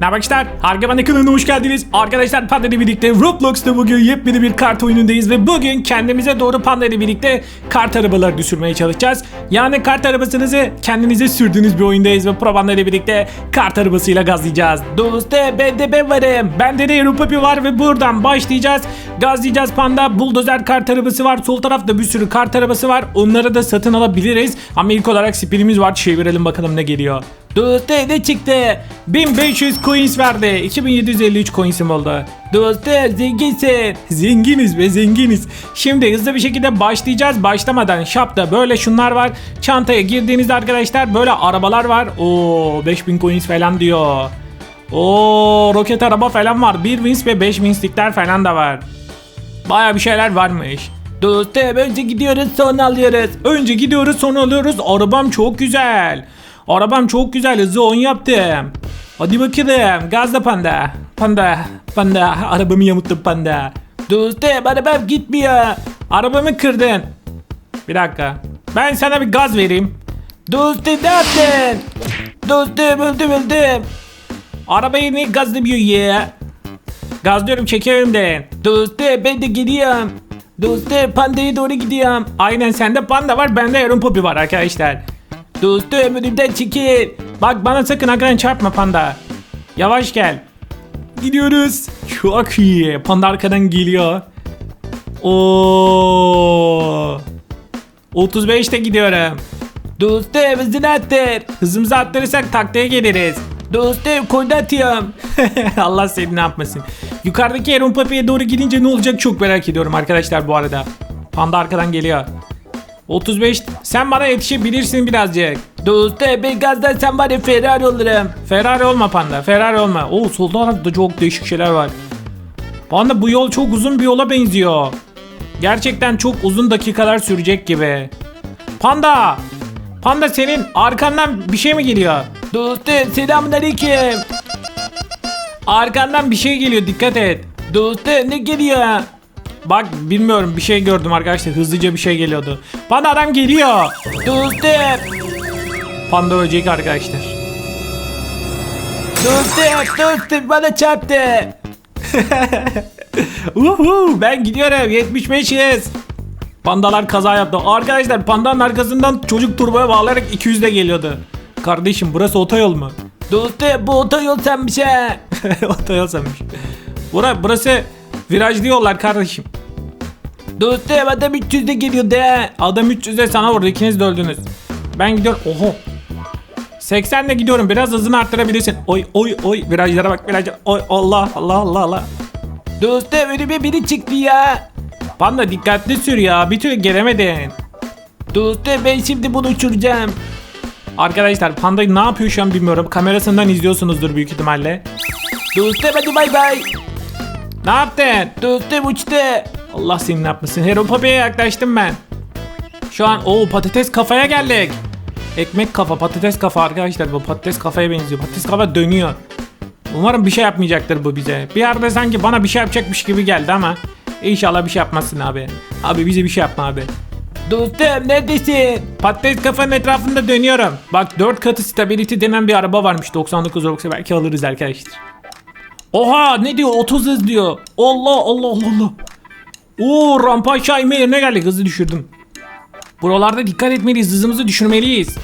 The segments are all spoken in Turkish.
Ne arkadaşlar? Hargaman kanalına hoş geldiniz. Arkadaşlar Panda ile birlikte Roblox'ta bugün yepyeni bir kart oyunundayız ve bugün kendimize doğru Panda ile birlikte kart arabaları düşürmeye çalışacağız. Yani kart arabasınızı kendinize sürdüğünüz bir oyundayız ve Pro Panda ile birlikte kart arabasıyla gazlayacağız. Doste ben de ben varım. Bende de Europapi var ve buradan başlayacağız. Gazlayacağız Panda. Bulldozer kart arabası var. Sol tarafta bir sürü kart arabası var. Onları da satın alabiliriz. Ama ilk olarak spinimiz var. Çevirelim bakalım ne geliyor. Doste ne çıktı? 1500 coins verdi. 2753 coins'im oldu. Doste zenginsin. Zenginiz ve zenginiz. Şimdi hızlı bir şekilde başlayacağız. Başlamadan shop'ta böyle şunlar var. Çantaya girdiğinizde arkadaşlar böyle arabalar var. Oo 5000 coins falan diyor. Oo roket araba falan var. 1 wins ve 5 winslikler falan da var. Baya bir şeyler varmış. Dostum önce gidiyoruz sonra alıyoruz. Önce gidiyoruz sonra alıyoruz. Arabam çok güzel. Arabam çok güzel hızlı 10 yaptım. Hadi bakalım gazla panda. Panda panda arabamı yamuttum panda. Dostum arabam gitmiyor. Arabamı kırdın. Bir dakika. Ben sana bir gaz vereyim. Dostum ne yaptın? Dostum öldüm öldüm. Arabayı niye gazlamıyor ya? Gazlıyorum çekiyorum de. Dostum ben de gidiyorum. Dostum pandaya doğru gidiyorum. Aynen sende panda var bende Aaron Poppy var arkadaşlar. Dostum önümden çekil. Bak bana sakın hakikaten çarpma panda. Yavaş gel. Gidiyoruz. Çok iyi. Panda arkadan geliyor. Oo. 35'te gidiyorum. Dostum hızını arttır. Hızımızı arttırırsak taklaya geliriz. Dostum koydu atıyorum. Allah seni ne yapmasın. Yukarıdaki Aaron Papi'ye doğru gidince ne olacak çok merak ediyorum arkadaşlar bu arada. Panda arkadan geliyor. 35 sen bana yetişebilirsin birazcık. Dostum ben gazdan sen bana Ferrari olurum. Ferrari olma panda Ferrari olma. Oo solda da çok değişik şeyler var. Panda bu yol çok uzun bir yola benziyor. Gerçekten çok uzun dakikalar sürecek gibi. Panda! Panda senin arkandan bir şey mi geliyor? Dostum selamünaleyküm. Arkandan bir şey geliyor dikkat et. Dostum ne geliyor? Bak bilmiyorum bir şey gördüm arkadaşlar hızlıca bir şey geliyordu. Panda adam geliyor. Dostum. Panda ölecek arkadaşlar. Dostum dostum bana çarptı. Uhu, ben gidiyorum 75 yes. Pandalar kaza yaptı. Arkadaşlar pandanın arkasından çocuk turboya bağlayarak 200 de geliyordu. Kardeşim burası otoyol mu? Dostum bu otoyol senmiş he. otoyol senmiş. Bura, burası virajlı yollar kardeşim. Dostum adam 300'de geliyordu he. Adam 300'de sana vurdu ikiniz de öldünüz. Ben gidiyorum. Oho. 80'de gidiyorum. Biraz hızını arttırabilirsin. Oy oy oy. Virajlara bak virajlara. Oy Allah Allah Allah Allah. Dostum önüme biri çıktı ya. Panda dikkatli sür ya. Bir türlü gelemedin. Dostum ben şimdi bunu uçuracağım. Arkadaşlar Panda ne yapıyor şu an bilmiyorum. Kamerasından izliyorsunuzdur büyük ihtimalle. Dostum hadi bay bay. Ne yaptın? Dostum uçtu. Allah seni ne yapmasın. Hero Papi'ye yaklaştım ben. Şu an o patates kafaya geldik. Ekmek kafa, patates kafa arkadaşlar. Bu patates kafaya benziyor. Patates kafa dönüyor. Umarım bir şey yapmayacaktır bu bize. Bir yerde sanki bana bir şey yapacakmış gibi geldi ama inşallah bir şey yapmazsın abi. Abi bize bir şey yapma abi. Dostum neredesin? Patates kafanın etrafında dönüyorum. Bak 4 katı stability denen bir araba varmış 99 Robux'a belki alırız arkadaşlar. Oha ne diyor 30 hız diyor. Allah Allah Allah Allah. Oo rampa aşağı inme yerine geldik hızı düşürdüm. Buralarda dikkat etmeliyiz hızımızı düşürmeliyiz.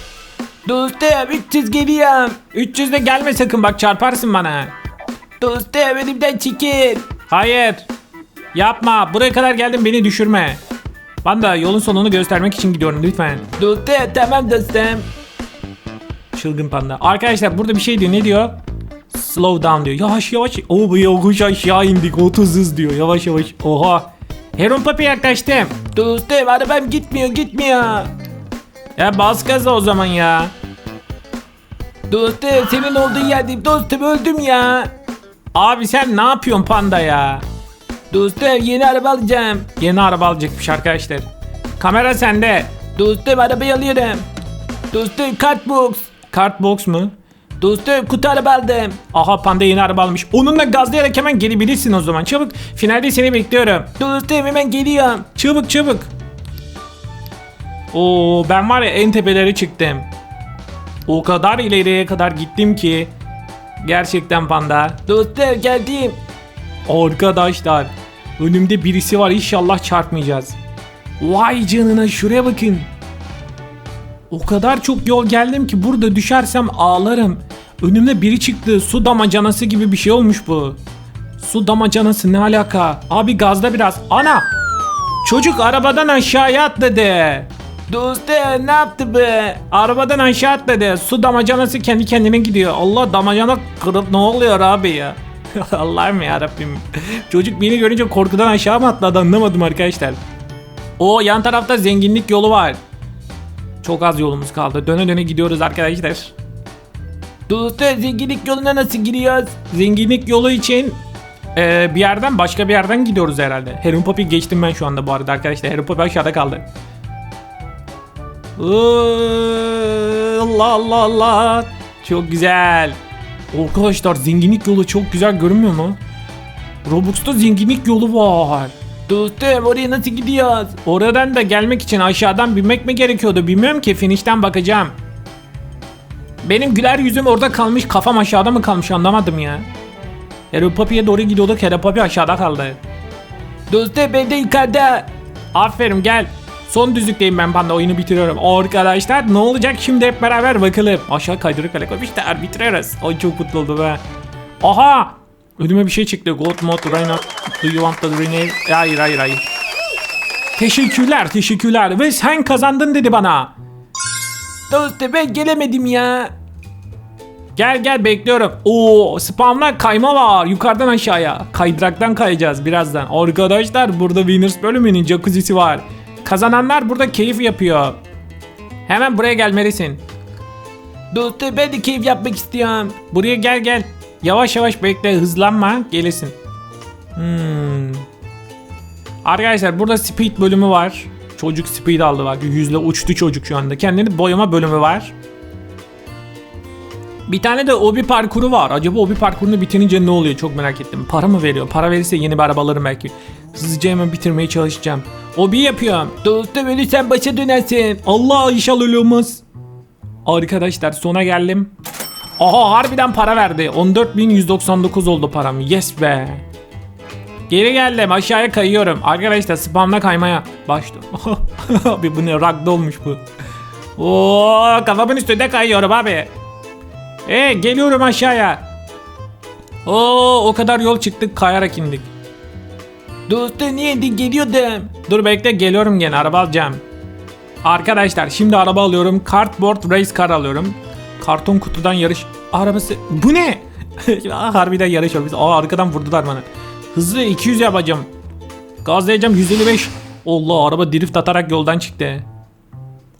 Dostum 300 geliyorum. 300 de gelme sakın bak çarparsın bana. Dostum önümden çekil. Hayır. Yapma buraya kadar geldim beni düşürme. Ben de yolun sonunu göstermek için gidiyorum lütfen. Dostum tamam dostum. Çılgın panda. Arkadaşlar burada bir şey diyor ne diyor? Slow down diyor. Yavaş yavaş. Oo bu yokuş aşağı indik 30 hız diyor. Yavaş yavaş. Oha. Heron Papi yaklaştım. Dostum arabam gitmiyor gitmiyor. Ya bas gaza o zaman ya. Dostum senin olduğun yerdeyim. Dostum öldüm ya. Abi sen ne yapıyorsun panda ya? Dostum yeni araba alacağım. Yeni araba alacakmış arkadaşlar. Kamera sende. Dostum arabayı alıyorum. Dostum kartbox. Kartbox mu? Dostum kutu araba. Aha panda yeni araba almış. Onunla gazlayarak hemen gelebilirsin o zaman. Çabuk. Finalde seni bekliyorum. Dostum hemen geliyorum. Çabuk çabuk. Oo ben var ya en tepelere çıktım. O kadar ileriye kadar gittim ki Gerçekten panda. Dostum geldim. Arkadaşlar önümde birisi var inşallah çarpmayacağız. Vay canına şuraya bakın. O kadar çok yol geldim ki burada düşersem ağlarım. Önümde biri çıktı. Su damacanası gibi bir şey olmuş bu. Su damacanası ne alaka? Abi gazda biraz. Ana! Çocuk arabadan aşağıya atladı. Dostum ne yaptı be? Arabadan aşağı atladı. Su damacanası kendi kendine gidiyor. Allah damacana kırıp ne oluyor abi ya? Allah'ım ya Rabbim. Çocuk beni görünce korkudan aşağı mı atladı anlamadım arkadaşlar. O yan tarafta zenginlik yolu var. Çok az yolumuz kaldı. Döne döne gidiyoruz arkadaşlar. Dostum zenginlik yoluna nasıl giriyoruz? Zenginlik yolu için ee, bir yerden başka bir yerden gidiyoruz herhalde. Heron Poppy geçtim ben şu anda bu arada arkadaşlar. Heron Poppy aşağıda kaldı. Allah Allah Allah. Çok güzel. Arkadaşlar zenginlik yolu çok güzel görünmüyor mu? Robux'ta zenginlik yolu var. Dostum oraya nasıl gidiyoruz? Oradan da gelmek için aşağıdan binmek mi gerekiyordu bilmiyorum ki finishten bakacağım. Benim güler yüzüm orada kalmış kafam aşağıda mı kalmış anlamadım ya. Hero Poppy'ye doğru gidiyorduk Hero Poppy aşağıda kaldı. Dostum ben de yukarıda. Aferin gel. Son düzlükteyim ben panda oyunu bitiriyorum. Arkadaşlar ne olacak şimdi hep beraber bakalım. Aşağı kaydırıp kale koymuşlar bitiriyoruz. Ay çok mutlu oldum be. Aha! Önüme bir şey çıktı. God mod Reinhardt. Do you want the rename? Hayır hayır hayır. Teşekkürler teşekkürler. Ve sen kazandın dedi bana. Dostum ben gelemedim ya. Gel gel bekliyorum. Oo spamla kayma var yukarıdan aşağıya. Kaydıraktan kayacağız birazdan. Arkadaşlar burada Winners bölümünün jacuzzi'si var. Kazananlar burada keyif yapıyor. Hemen buraya gelmelisin. Dostum ben de keyif yapmak istiyorum. Buraya gel gel. Yavaş yavaş bekle hızlanma gelesin. Hmm. Arkadaşlar burada speed bölümü var. Çocuk speed aldı bak. Yüzle uçtu çocuk şu anda. Kendini boyama bölümü var. Bir tane de obi parkuru var. Acaba obi parkurunu bitirince ne oluyor çok merak ettim. Para mı veriyor? Para verirse yeni bir araba alırım belki. Hızlıca hemen bitirmeye çalışacağım. Obi yapıyorum. Dostum ölürsen başa dönersin. Allah inşallah öyle. Arkadaşlar sona geldim. Aha harbiden para verdi. 14.199 oldu param. Yes be. Geri geldim aşağıya kayıyorum. Arkadaşlar spamla kaymaya başladım. abi bu ne ragda olmuş bu. Oo kafamın üstünde kayıyorum abi. E geliyorum aşağıya. Oo o kadar yol çıktık kayarak indik. Dostum niye geliyordum. Dur bekle geliyorum gene araba alacağım. Arkadaşlar şimdi araba alıyorum. Cardboard race car alıyorum. Karton kutudan yarış arabası. Bu ne? Aa, harbiden yarış arabası. Aa arkadan vurdular bana. Hızlı 200 yapacağım. Gazlayacağım 155. Allah araba drift atarak yoldan çıktı.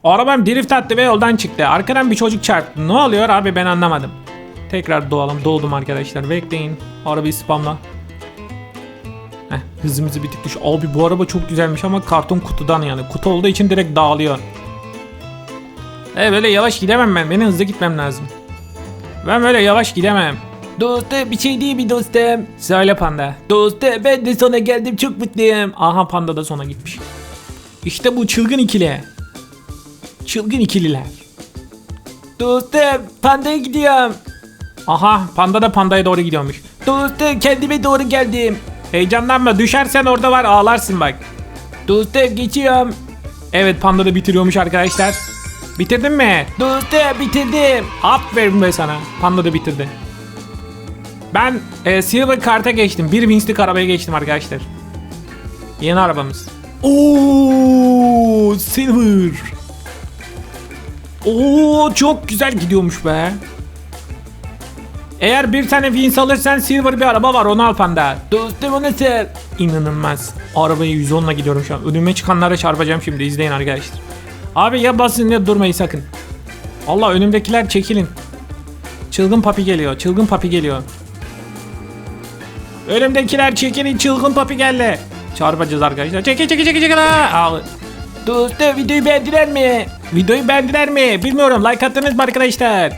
Arabam drift attı ve yoldan çıktı. Arkadan bir çocuk çarptı. Ne oluyor abi ben anlamadım. Tekrar doğalım. Doğdum arkadaşlar. Bekleyin. Arabayı spamla. Heh, hızımızı bir tık düş. Abi bu araba çok güzelmiş ama karton kutudan yani. Kutu olduğu için direkt dağılıyor. E böyle yavaş gidemem ben. Benim hızlı gitmem lazım. Ben böyle yavaş gidemem. Dostum bir şey değil mi dostum? Söyle panda. Dostum ben de sona geldim çok mutluyum. Aha panda da sona gitmiş. İşte bu çılgın ikili. Çılgın ikililer. Dostum pandaya gidiyorum. Aha panda da pandaya doğru gidiyormuş. Dostum kendime doğru geldim. Heyecanlanma düşersen orada var ağlarsın bak. Dostum geçiyorum. Evet panda da bitiriyormuş arkadaşlar. Bitirdin mi? Dostum bitirdim. Aferin be sana. Panda da bitirdi. Ben e, Silver Kart'a geçtim. Bir Winston arabaya geçtim arkadaşlar. Yeni arabamız. Oo, Silver. Oo çok güzel gidiyormuş be. Eğer bir tane Wins alırsan silver bir araba var onu al panda. Dostum o nasıl? İnanılmaz. Arabayı 110'la gidiyorum şu an. Önüme çıkanlara çarpacağım şimdi izleyin arkadaşlar. Abi ya basın ya durmayın sakın. Allah önümdekiler çekilin. Çılgın papi geliyor. Çılgın papi geliyor. Önümdekiler çekilin çılgın papi geldi. Çarpacağız arkadaşlar. Çekil çekil çekil çekil. Al. Dostum videoyu beğendiler mi? Videoyu beğendiler mi? Bilmiyorum. Like attınız mı arkadaşlar?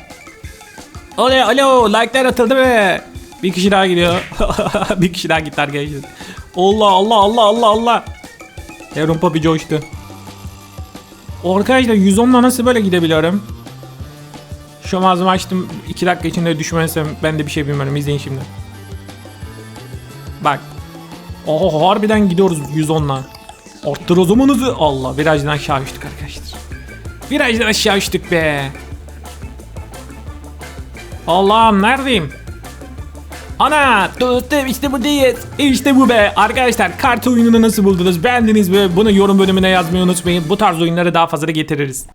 Oley alo like'lar atıldı mı? Bir kişi daha gidiyor. bir kişi daha gitti arkadaşlar. Allah Allah Allah Allah Allah. Heron Papi coştu. Arkadaşlar 110'la nasıl böyle gidebiliyorum? Şu ağzımı açtım. 2 dakika içinde düşmezsem ben de bir şey bilmiyorum. İzleyin şimdi. Bak. Oho harbiden gidiyoruz 110'la. Arttır o zaman hızı. Allah virajdan aşağı uçtuk arkadaşlar. Virajdan aşağı uçtuk be. Allah'ım neredeyim? Ana dostum işte buradayız. İşte bu be. Arkadaşlar kart oyununu nasıl buldunuz? Beğendiniz mi? Bunu yorum bölümüne yazmayı unutmayın. Bu tarz oyunları daha fazla da getiririz.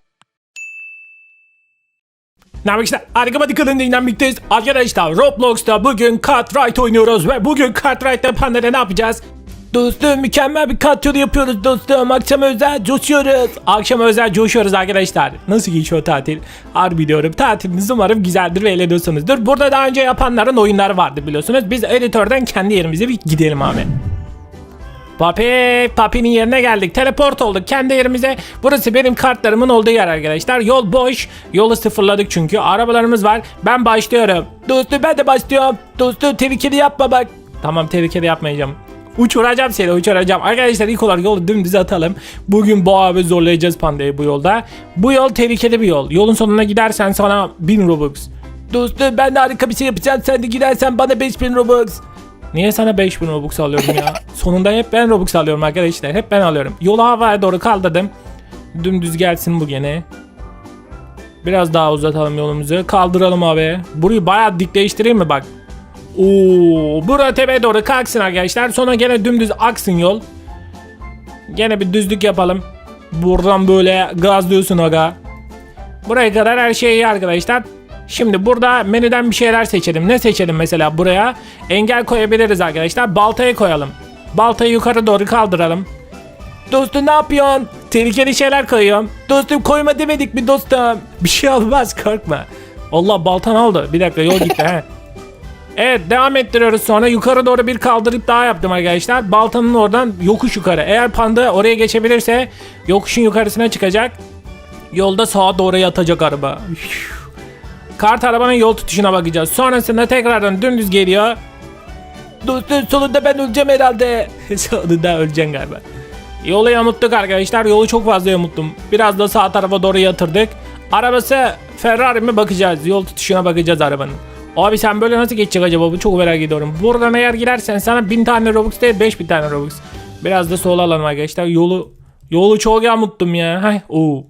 Yapmak işte harika dikkatin dinlenmekteyiz. Arkadaşlar Roblox'ta bugün Cartwright oynuyoruz ve bugün Cartwright'ta pandada ne yapacağız? Dostum mükemmel bir kat yolu yapıyoruz dostum. Akşam özel coşuyoruz. Akşam özel coşuyoruz arkadaşlar. Nasıl geçiyor tatil? Harbi diyorum. Tatiliniz umarım güzeldir ve eğleniyorsunuzdur. Burada daha önce yapanların oyunları vardı biliyorsunuz. Biz editörden kendi yerimize bir gidelim abi. Papi, Papi'nin yerine geldik. Teleport olduk kendi yerimize. Burası benim kartlarımın olduğu yer arkadaşlar. Yol boş. Yolu sıfırladık çünkü. Arabalarımız var. Ben başlıyorum. Dostum ben de başlıyorum. Dostum tehlikeli yapma bak. Tamam tehlikeli yapmayacağım. Uçuracağım seni uçuracağım. Arkadaşlar ilk olarak yolu dümdüz atalım. Bugün bu abi zorlayacağız pandayı bu yolda. Bu yol tehlikeli bir yol. Yolun sonuna gidersen sana 1000 Robux. Dostum ben de harika bir şey yapacağım. Sen de gidersen bana 5000 Robux. Niye sana 5000 Robux alıyorum ya? Sonunda hep ben Robux alıyorum arkadaşlar. Hep ben alıyorum. Yolu havaya doğru kaldırdım. Dümdüz gelsin bu gene. Biraz daha uzatalım yolumuzu. Kaldıralım abi. Burayı bayağı dikleştireyim mi bak. Oo, bura tepeye doğru kalksın arkadaşlar. Sonra gene dümdüz aksın yol. Gene bir düzlük yapalım. Buradan böyle gazlıyorsun aga. Buraya kadar her şey iyi arkadaşlar. Şimdi burada menüden bir şeyler seçelim. Ne seçelim mesela buraya? Engel koyabiliriz arkadaşlar. Baltayı koyalım. Baltayı yukarı doğru kaldıralım. Dostum ne yapıyorsun? Tehlikeli şeyler koyuyorum. Dostum koyma demedik mi dostum? Bir şey olmaz korkma. Allah baltan oldu. Bir dakika yol gitti. Evet devam ettiriyoruz sonra yukarı doğru bir kaldırıp daha yaptım arkadaşlar. Baltanın oradan yokuş yukarı. Eğer panda oraya geçebilirse yokuşun yukarısına çıkacak. Yolda sağa doğru yatacak araba. Kart arabanın yol tutuşuna bakacağız. Sonrasında tekrardan dümdüz geliyor. Dostum sonunda ben öleceğim herhalde. sonunda öleceksin galiba. Yolu yamuttuk arkadaşlar. Yolu çok fazla yamuttum. Biraz da sağ tarafa doğru yatırdık. Arabası Ferrari mi bakacağız. Yol tutuşuna bakacağız arabanın. Abi sen böyle nasıl geçecek acaba? Bu çok merak ediyorum. Buradan eğer girersen sana 1000 tane Robux değil 5000 tane Robux. Biraz da sola alalım arkadaşlar. Yolu yolu çok yamuttum ya. Hay. Oo.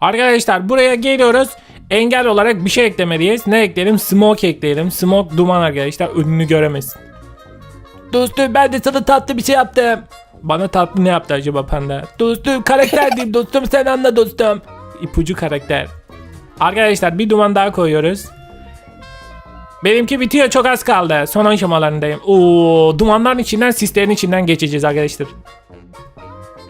Arkadaşlar buraya geliyoruz. Engel olarak bir şey eklemeliyiz. Ne ekleyelim? Smoke ekleyelim. Smoke duman arkadaşlar. Önünü göremesin. Dostum ben de sana tatlı bir şey yaptım. Bana tatlı ne yaptı acaba panda? Dostum karakter diyeyim dostum sen anla dostum. İpucu karakter. Arkadaşlar bir duman daha koyuyoruz. Benimki bitiyor çok az kaldı. Son aşamalarındayım. Oo, dumanların içinden sislerin içinden geçeceğiz arkadaşlar.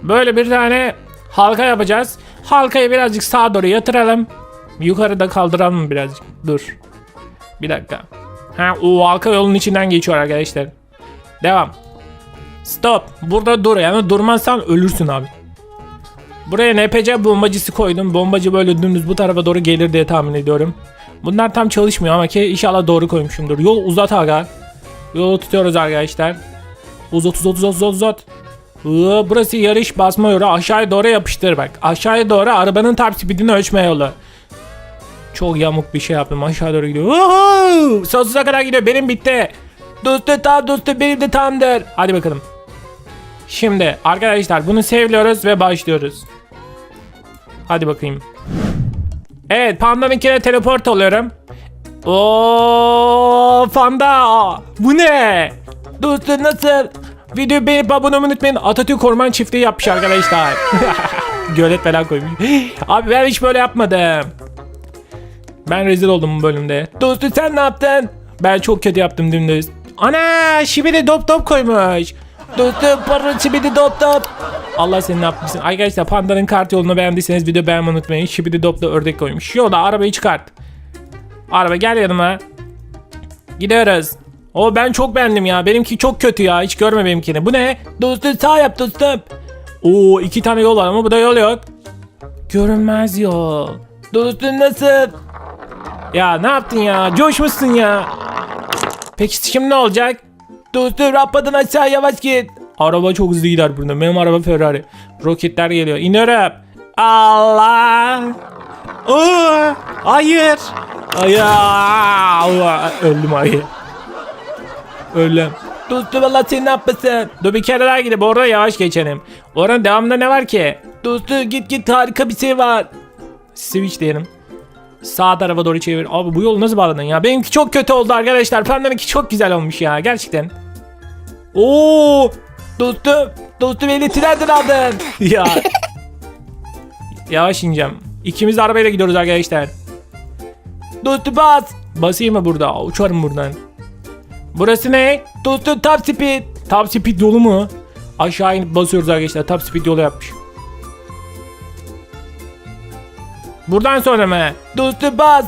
Böyle bir tane halka yapacağız. Halkayı birazcık sağa doğru yatıralım. Yukarıda kaldıralım birazcık. Dur. Bir dakika. Ha, o halka yolun içinden geçiyor arkadaşlar. Devam. Stop. Burada dur. Yani durmazsan ölürsün abi. Buraya NPC bombacısı koydum. Bombacı böyle dümdüz bu tarafa doğru gelir diye tahmin ediyorum. Bunlar tam çalışmıyor ama ki inşallah doğru koymuşumdur. Yol uzat aga. Yolu tutuyoruz arkadaşlar. Uzat uzat uzat uzat uzat. Burası yarış basma yolu. Aşağıya doğru yapıştır bak. Aşağıya doğru arabanın top speedini ölçme yolu. Çok yamuk bir şey yaptım. Aşağı doğru gidiyor. Woohoo! Sonsuza kadar gidiyor. Benim bitti. Dostum tamam dostum benim de tamamdır. Hadi bakalım. Şimdi arkadaşlar bunu sevliyoruz ve başlıyoruz. Hadi bakayım. Evet pandanınkine teleport oluyorum. Oo panda. Bu ne? Dostum nasıl? Videoyu beğenip abone olmayı unutmayın. Atatürk Orman Çiftliği yapmış arkadaşlar. Gölet falan koymuş. Abi ben hiç böyle yapmadım. Ben rezil oldum bu bölümde. Dostum sen ne yaptın? Ben çok kötü yaptım dümdüz. Ana şibidi dop dop koymuş. Dostum şibidi dop dop. Allah seni ne yapmışsın. Arkadaşlar pandanın kart yolunu beğendiyseniz video beğenmeyi unutmayın. Şibidi dop da ördek koymuş. Yolda arabayı çıkart. Araba gel yanıma. Gidiyoruz. O ben çok beğendim ya. Benimki çok kötü ya. Hiç görme benimkini. Bu ne? Dostum sağ yap dostum. Oo iki tane yol var ama bu da yol yok. Görünmez yol. Dostum nasıl? Ya ne yaptın ya? Coşmuşsun ya. Peki şimdi ne olacak? Dostum rampadan aşağı yavaş git. Araba çok hızlı gider burada. Benim araba Ferrari. Roketler geliyor. İniyorum. Allah. Aa, hayır. Ay, Allah. Öldüm ayı. Öldüm. Dostum Allah sen ne yapmasın? Dur bir kere daha gidip orada yavaş geçelim. Oranın devamında ne var ki? Dostum git git harika bir şey var. Switch diyelim. Sağ tarafa doğru çevir. Abi bu yolu nasıl bağladın ya? Benimki çok kötü oldu arkadaşlar. Pembenimki çok güzel olmuş ya gerçekten. Oo! Dostum, dostum beni trenden aldın. ya. Yavaş ineceğim. İkimiz de arabayla gidiyoruz arkadaşlar. Dostum bas. Basayım mı burada? Uçarım buradan. Burası ne? Dostum top speed. Top speed yolu mu? Aşağı inip basıyoruz arkadaşlar. Top speed yolu yapmış. Buradan sonra mı? Dostum bas.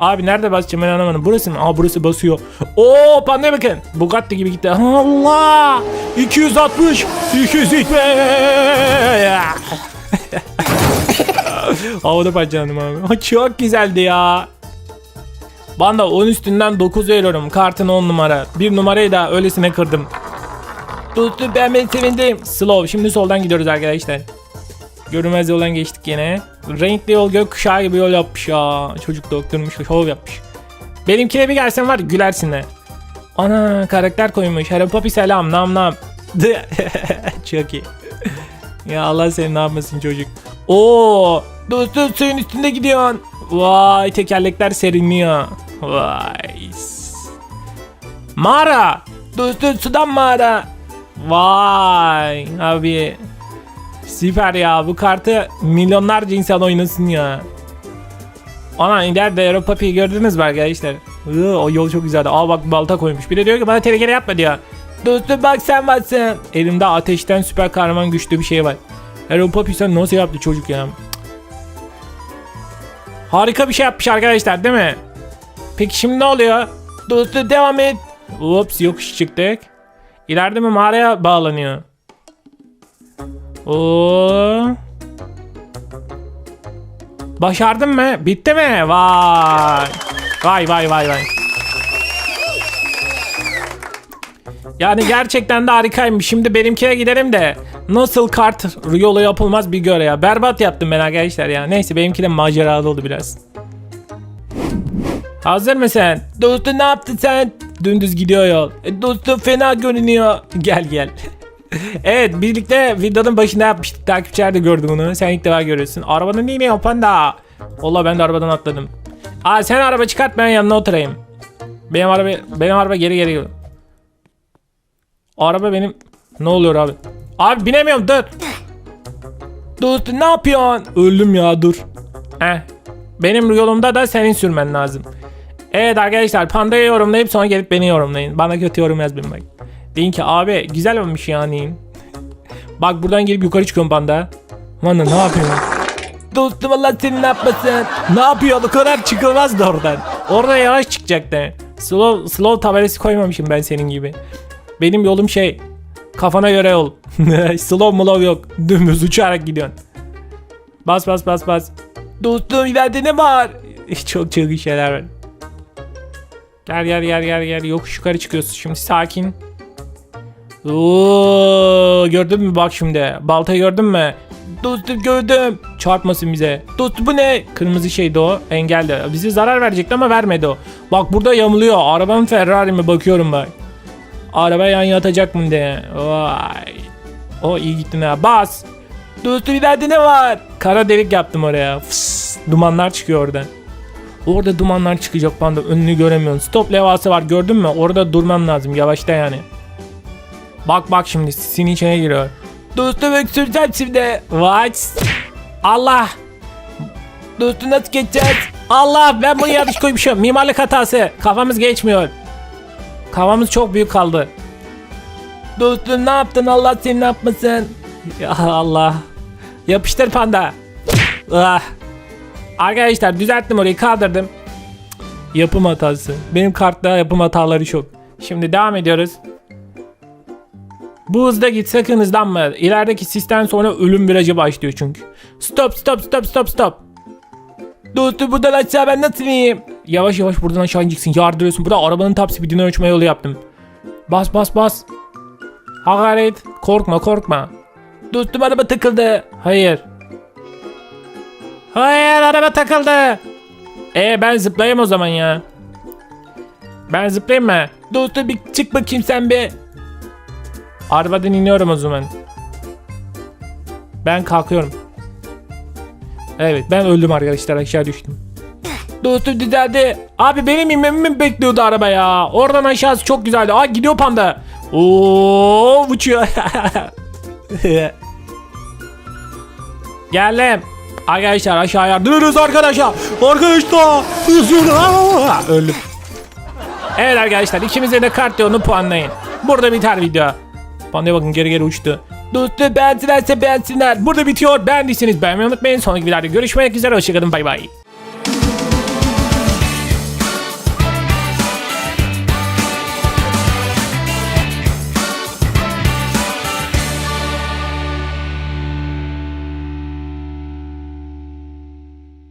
Abi nerede basacağım ben anlamadım. Burası mı? Aa burası basıyor. Oo pandaya bakın. Bugatti gibi gitti. Allah! 260 220 Havada parçalandım abi. Çok güzeldi ya. Banda 10 üstünden 9 veriyorum. Kartın 10 numara. Bir numarayı da öylesine kırdım. Dostum ben beni sevindim. Slow. Şimdi soldan gidiyoruz arkadaşlar. Görünmez yoldan geçtik yine. Renkli yol gökkuşağı gibi yol yapmış ya. Çocuk doktormuş, şov yapmış. Benimkine bir gelsen var gülersin de. Ana karakter koymuş. Harry Poppy selam nam nam. Çok iyi. ya Allah seni ne yapmasın çocuk. Oo, dostum suyun üstünde gidiyorsun. Vay tekerlekler serinliyor. Vay. Mağara. Dostum sudan mağara. Vay abi. Süper ya bu kartı milyonlarca insan oynasın ya. Ana ileride Europapi'yi gördünüz mü arkadaşlar? Iı, o yol çok güzeldi. Aa bak balta koymuş. Bir de diyor ki bana tehlikeli yapma diyor. Dostum bak sen varsın. Elimde ateşten süper kahraman güçlü bir şey var. Europapi sen nasıl yaptı çocuk ya? Harika bir şey yapmış arkadaşlar değil mi? Peki şimdi ne oluyor? Dostum devam et. Ups yokuş çıktık. İleride mi mağaraya bağlanıyor? Oo. Başardın mı? Bitti mi? Vay. Vay vay vay vay. Yani gerçekten de harikaymış. Şimdi benimkine gidelim de nasıl kart yolu yapılmaz bir göre ya. Berbat yaptım ben arkadaşlar ya. Neyse benimki de maceralı oldu biraz. Hazır mısın? Dostum ne yaptın sen? Dümdüz gidiyor yol. E, dostum fena görünüyor. Gel gel. evet birlikte videonun başında yapmıştık. Takipçiler de gördü bunu. Sen ilk defa görüyorsun. Arabanın değil mi ya panda? Valla ben de arabadan atladım. Aa sen araba çıkart ben yanına oturayım. Benim araba benim araba geri geri. Araba benim ne oluyor abi? Abi binemiyorum dur. Dur ne yapıyorsun? Öldüm ya dur. Heh. Benim yolumda da senin sürmen lazım. Evet arkadaşlar pandayı yorumlayıp sonra gelip beni yorumlayın. Bana kötü yorum yazmayın bak. Deyin ki abi güzel olmuş yani. bak buradan gelip yukarı çıkıyorum panda. Lan ne yapıyorsun? Dostum Allah seni ne yapmasın? Ne yapıyor? O kadar çıkılmaz da oradan. Orada yavaş çıkacaktı. Slow, slow tabelası koymamışım ben senin gibi. Benim yolum şey. Kafana göre yol. slow molow yok. Dümdüz uçarak gidiyorsun. Bas bas bas bas. Dostum ileride ne var? Çok çılgın şeyler var. Gel gel gel gel gel. Yokuş yukarı çıkıyorsun. Şimdi sakin. Gördün mü bak şimdi. Baltayı gördün mü? Dostum gördüm. Çarpmasın bize. Dostum bu ne? Kırmızı şeydi o. Engeldi. Bize zarar verecekti ama vermedi o. Bak burada yamuluyor. Arabam Ferrari mi? Bakıyorum bak. Araba yan yatacak mı diye. Vay. O iyi gittin ha. Bas. Dostum ileride ne var? Kara delik yaptım oraya. Fıs, dumanlar çıkıyor oradan. Orada dumanlar çıkacak panda önünü göremiyorsun. Stop levhası var gördün mü? Orada durmam lazım yavaşta yani. Bak bak şimdi sisin içine giriyor. Dostum öksüreceğim şimdi. What? Allah. Dostum nasıl geçeceğiz? Allah ben bunu yanlış koymuşum. Mimarlık hatası. Kafamız geçmiyor. Kafamız çok büyük kaldı. Dostum ne yaptın Allah seni ne yapmasın? Ya Allah. Yapıştır panda. Ah. Arkadaşlar düzelttim orayı kaldırdım. Yapım hatası. Benim kartta yapım hataları çok. Şimdi devam ediyoruz. Bu hızda git sakın hızlanma. İlerideki sistem sonra ölüm virajı başlıyor çünkü. Stop stop stop stop stop. Dostum buradan aşağı ben nasıl ineyim? Yavaş yavaş buradan aşağı ineceksin. Yardırıyorsun. Burada arabanın top speedini ölçme yolu yaptım. Bas bas bas. Hakaret. Korkma korkma. Dostum araba takıldı. Hayır. Hayır araba takıldı. Ee ben zıplayayım o zaman ya. Ben zıplayayım mı? Dostum bir çık bakayım sen bir. Arabadan iniyorum o zaman. Ben kalkıyorum. Evet ben öldüm arkadaşlar aşağı düştüm. Dostum düzeldi. Abi benim inmemi mi bekliyordu araba ya? Oradan aşağısı çok güzeldi. Aa gidiyor panda. Oo uçuyor. Geldim. Arkadaşlar aşağı yardırırız arkadaşlar. Arkadaşlar. Öldüm. Evet arkadaşlar ikimize de kart puanlayın. Burada biter video. Pandaya bakın geri geri uçtu. Dostum beğendilerse beğensinler. Burada bitiyor. Beğendiyseniz beğenmeyi unutmayın. Sonraki videoda görüşmek üzere. Hoşçakalın. Bay bay.